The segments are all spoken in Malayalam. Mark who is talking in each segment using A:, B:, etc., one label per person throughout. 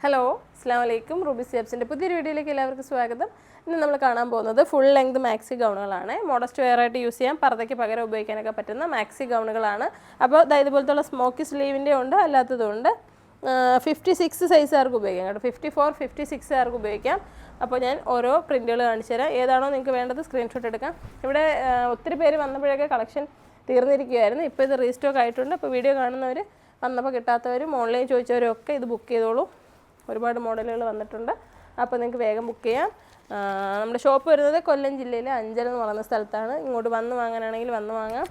A: ഹലോ അസ്സാം വലൈക്കും റൂബി സിയാബ്സിൻ്റെ പുതിയൊരു വീഡിയോയിലേക്ക് എല്ലാവർക്കും സ്വാഗതം ഇന്ന് നമ്മൾ കാണാൻ പോകുന്നത് ഫുൾ ലെങ്ത് മാക്സി ഗൗണുകളാണ് മോഡസ്റ്റ് വെയർ ആയിട്ട് യൂസ് ചെയ്യാം പർദ്ദയ്ക്ക് പകരം ഉപയോഗിക്കാനൊക്കെ പറ്റുന്ന മാക്സി ഗൗണുകളാണ് അപ്പോൾ ഇതുപോലത്തുള്ള സ്മോക്കി സ്ലീവിൻ്റെ ഉണ്ട് അല്ലാത്തതുകൊണ്ട് ഫിഫ്റ്റി സിക്സ് സൈസുകാർക്ക് ഉപയോഗിക്കാം കേട്ടോ ഫിഫ്റ്റി ഫോർ ഫിഫ്റ്റി സിക്സുകാർക്ക് ഉപയോഗിക്കാം അപ്പോൾ ഞാൻ ഓരോ പ്രിൻറ്റുകൾ കാണിച്ചു തരാം ഏതാണോ നിങ്ങൾക്ക് വേണ്ടത് സ്ക്രീൻഷോട്ട് എടുക്കാം ഇവിടെ ഒത്തിരി പേര് വന്നപ്പോഴൊക്കെ കളക്ഷൻ തീർന്നിരിക്കുകയായിരുന്നു ഇപ്പോൾ ഇത് റീസ്റ്റോക്ക് ആയിട്ടുണ്ട് അപ്പോൾ വീഡിയോ കാണുന്നവർ വന്നപ്പോൾ കിട്ടാത്തവരും ഓൺലൈൻ ചോദിച്ചവരും ഒക്കെ ഇത് ബുക്ക് ചെയ്തോളൂ ഒരുപാട് മോഡലുകൾ വന്നിട്ടുണ്ട് അപ്പോൾ നിങ്ങൾക്ക് വേഗം ബുക്ക് ചെയ്യാം നമ്മുടെ ഷോപ്പ് വരുന്നത് കൊല്ലം ജില്ലയിലെ അഞ്ചൽ എന്ന് പറയുന്ന സ്ഥലത്താണ് ഇങ്ങോട്ട് വന്ന് വാങ്ങാനാണെങ്കിൽ വന്ന് വാങ്ങാം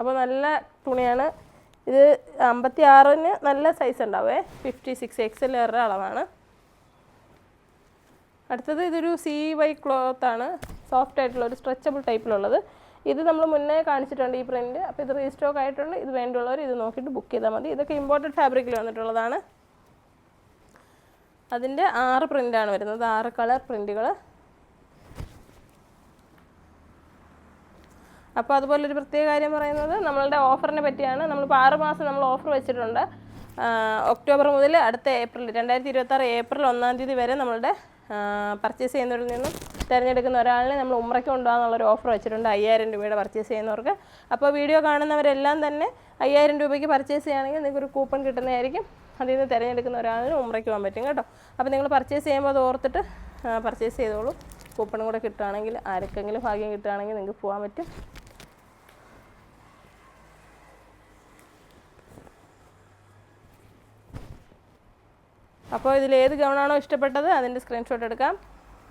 A: അപ്പോൾ നല്ല തുണിയാണ് ഇത് അമ്പത്തി ആറിന് നല്ല സൈസ് ഉണ്ടാവേ ഫിഫ്റ്റി സിക്സ് എക്സൽ വരെ അളവാണ് അടുത്തത് ഇതൊരു സി വൈ ക്ലോത്താണ് സോഫ്റ്റ് ആയിട്ടുള്ള ഒരു സ്ട്രെച്ചബിൾ ടൈപ്പിലുള്ളത് ഇത് നമ്മൾ മുന്നേ കാണിച്ചിട്ടുണ്ട് ഈ പ്രിൻറ്റ് അപ്പോൾ ഇത് റീസ്റ്റോക്ക് ആയിട്ടുണ്ട് ഇത് വേണ്ടിയുള്ളവർ ഇത് നോക്കിയിട്ട് ബുക്ക് ചെയ്താൽ മതി ഇതൊക്കെ ഇമ്പോർട്ടഡ് ഫാബ്രിക്കിൽ വന്നിട്ടുള്ളതാണ് അതിൻ്റെ ആറ് പ്രിൻ്റാണ് വരുന്നത് ആറ് കളർ പ്രിൻറ്റുകൾ അപ്പോൾ അതുപോലെ ഒരു പ്രത്യേക കാര്യം പറയുന്നത് നമ്മളുടെ ഓഫറിനെ പറ്റിയാണ് നമ്മളിപ്പോൾ ആറ് മാസം നമ്മൾ ഓഫർ വെച്ചിട്ടുണ്ട് ഒക്ടോബർ മുതൽ അടുത്ത ഏപ്രിൽ രണ്ടായിരത്തി ആറ് ഏപ്രിൽ ഒന്നാം തീയതി വരെ നമ്മളുടെ പർച്ചേസ് ചെയ്യുന്നവരിൽ നിന്നും തിരഞ്ഞെടുക്കുന്ന ഒരാളിനെ നമ്മൾ ഉമ്രയ്ക്ക് കൊണ്ടുപോകാന്നുള്ളൊരു ഓഫർ വെച്ചിട്ടുണ്ട് അയ്യായിരം രൂപയുടെ പർച്ചേസ് ചെയ്യുന്നവർക്ക് അപ്പോൾ വീഡിയോ കാണുന്നവരെല്ലാം തന്നെ അയ്യായിരം രൂപയ്ക്ക് പർച്ചേസ് ചെയ്യുകയാണെങ്കിൽ നിങ്ങൾക്ക് ഒരു കൂപ്പൺ കിട്ടുന്നതായിരിക്കും അതിൽ നിന്ന് തിരഞ്ഞെടുക്കുന്ന ഒരാളിനും ഉമ്രയ്ക്ക് പോകാൻ പറ്റും കേട്ടോ അപ്പോൾ നിങ്ങൾ പർച്ചേസ് ചെയ്യുമ്പോൾ അത് ഓർത്തിട്ട് പർച്ചേസ് ചെയ്തോളൂ കൂപ്പണും കൂടെ കിട്ടുകയാണെങ്കിൽ ആർക്കെങ്കിലും ഭാഗ്യം കിട്ടുകയാണെങ്കിൽ നിങ്ങൾക്ക് പോകാൻ പറ്റും അപ്പോൾ ഇതിൽ ഏത് ഗൗണാണോ ഇഷ്ടപ്പെട്ടത് അതിൻ്റെ സ്ക്രീൻഷോട്ട് എടുക്കാം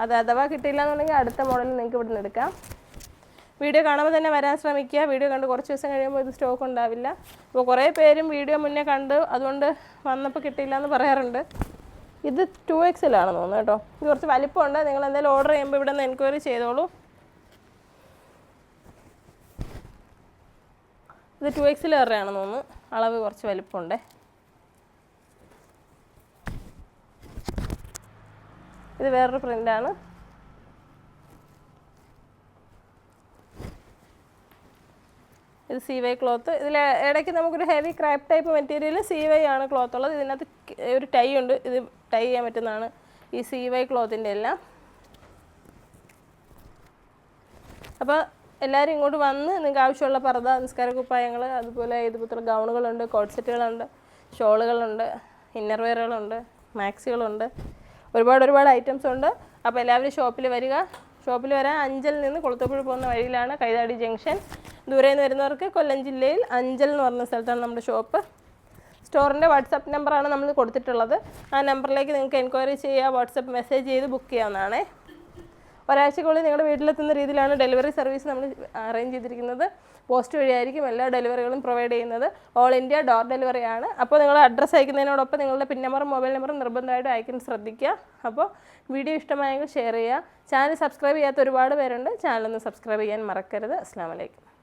A: അത് അഥവാ കിട്ടിയില്ല എന്നുണ്ടെങ്കിൽ അടുത്ത മോഡൽ നിങ്ങൾക്ക് ഇവിടെ നിന്ന് എടുക്കാം വീഡിയോ കാണുമ്പോൾ തന്നെ വരാൻ ശ്രമിക്കുക വീഡിയോ കണ്ട് കുറച്ച് ദിവസം കഴിയുമ്പോൾ ഇത് സ്റ്റോക്ക് ഉണ്ടാവില്ല അപ്പോൾ കുറേ പേരും വീഡിയോ മുന്നേ കണ്ട് അതുകൊണ്ട് വന്നപ്പോൾ കിട്ടിയില്ല എന്ന് പറയാറുണ്ട് ഇത് ടു എല്ലാണ് തോന്നുന്നു കേട്ടോ ഇത് കുറച്ച് വലിപ്പമുണ്ട് നിങ്ങൾ എന്തായാലും ഓർഡർ ചെയ്യുമ്പോൾ ഇവിടെ നിന്ന് എൻക്വയറി ചെയ്തോളൂ ഇത് ടു എക്സിൽ വേറെയാണെന്ന് തോന്നുന്നു അളവ് കുറച്ച് വലിപ്പമുണ്ടേ ഇത് വേറൊരു ആണ് ഇത് സി വൈ ക്ലോത്ത് ഇതിൽ ഇടയ്ക്ക് നമുക്കൊരു heavy crepe type material C Y ആണ് ക്ലോത്ത് ഉള്ളത് ഇതിനകത്ത് ഒരു ടൈ ഉണ്ട് ഇത് ടൈ ചെയ്യാൻ പറ്റുന്നതാണ് ഈ സി വൈ ക്ലോത്തിൻ്റെ എല്ലാം അപ്പോൾ എല്ലാവരും ഇങ്ങോട്ട് വന്ന് നിങ്ങൾക്ക് ആവശ്യമുള്ള പർദ്ദ നിസ്കാര കുപ്പായങ്ങൾ അതുപോലെ ഇതുപോലത്തെ ഗൗണുകളുണ്ട് കോട്ട് സെറ്റുകളുണ്ട് ഷോളുകളുണ്ട് ഇന്നർ മാക്സികളുണ്ട് ഒരുപാട് ഒരുപാട് ഐറ്റംസ് ഉണ്ട് അപ്പോൾ എല്ലാവരും ഷോപ്പിൽ വരിക ഷോപ്പിൽ വരാൻ അഞ്ചൽ നിന്ന് കൊളുത്തപ്പുഴ പോകുന്ന വഴിയിലാണ് കൈതാടി ജംഗ്ഷൻ ദൂരെ നിന്ന് വരുന്നവർക്ക് കൊല്ലം ജില്ലയിൽ അഞ്ചൽ എന്ന് പറഞ്ഞ സ്ഥലത്താണ് നമ്മുടെ ഷോപ്പ് സ്റ്റോറിൻ്റെ വാട്സപ്പ് നമ്പറാണ് നമ്മൾ കൊടുത്തിട്ടുള്ളത് ആ നമ്പറിലേക്ക് നിങ്ങൾക്ക് എൻക്വയറി ചെയ്യുക വാട്സപ്പ് മെസ്സേജ് ചെയ്ത് ബുക്ക് ചെയ്യാവുന്നതാണേ ഒരാഴ്ചക്കുള്ളിൽ നിങ്ങളുടെ വീട്ടിലെത്തുന്ന രീതിയിലാണ് ഡെലിവറി സർവീസ് നമ്മൾ അറേഞ്ച് ചെയ്തിരിക്കുന്നത് പോസ്റ്റ് വഴിയായിരിക്കും എല്ലാ ഡെലിവറികളും പ്രൊവൈഡ് ചെയ്യുന്നത് ഓൾ ഇന്ത്യ ഡോർ ഡെലിവറി ആണ് അപ്പോൾ നിങ്ങൾ അഡ്രസ്സ് അയക്കുന്നതിനോടൊപ്പം നിങ്ങളുടെ പിൻ നമ്പറും മൊബൈൽ നമ്പറും നിർബന്ധമായിട്ട് അയക്കാൻ ശ്രദ്ധിക്കുക അപ്പോൾ വീഡിയോ ഇഷ്ടമായെങ്കിൽ ഷെയർ ചെയ്യുക ചാനൽ സബ്സ്ക്രൈബ് ചെയ്യാത്ത ഒരുപാട് പേരുണ്ട് ചാനൽ ഒന്ന് സബ്സ്ക്രൈബ് ചെയ്യാൻ മറക്കരുത് അസ്സാം വലൈക്കും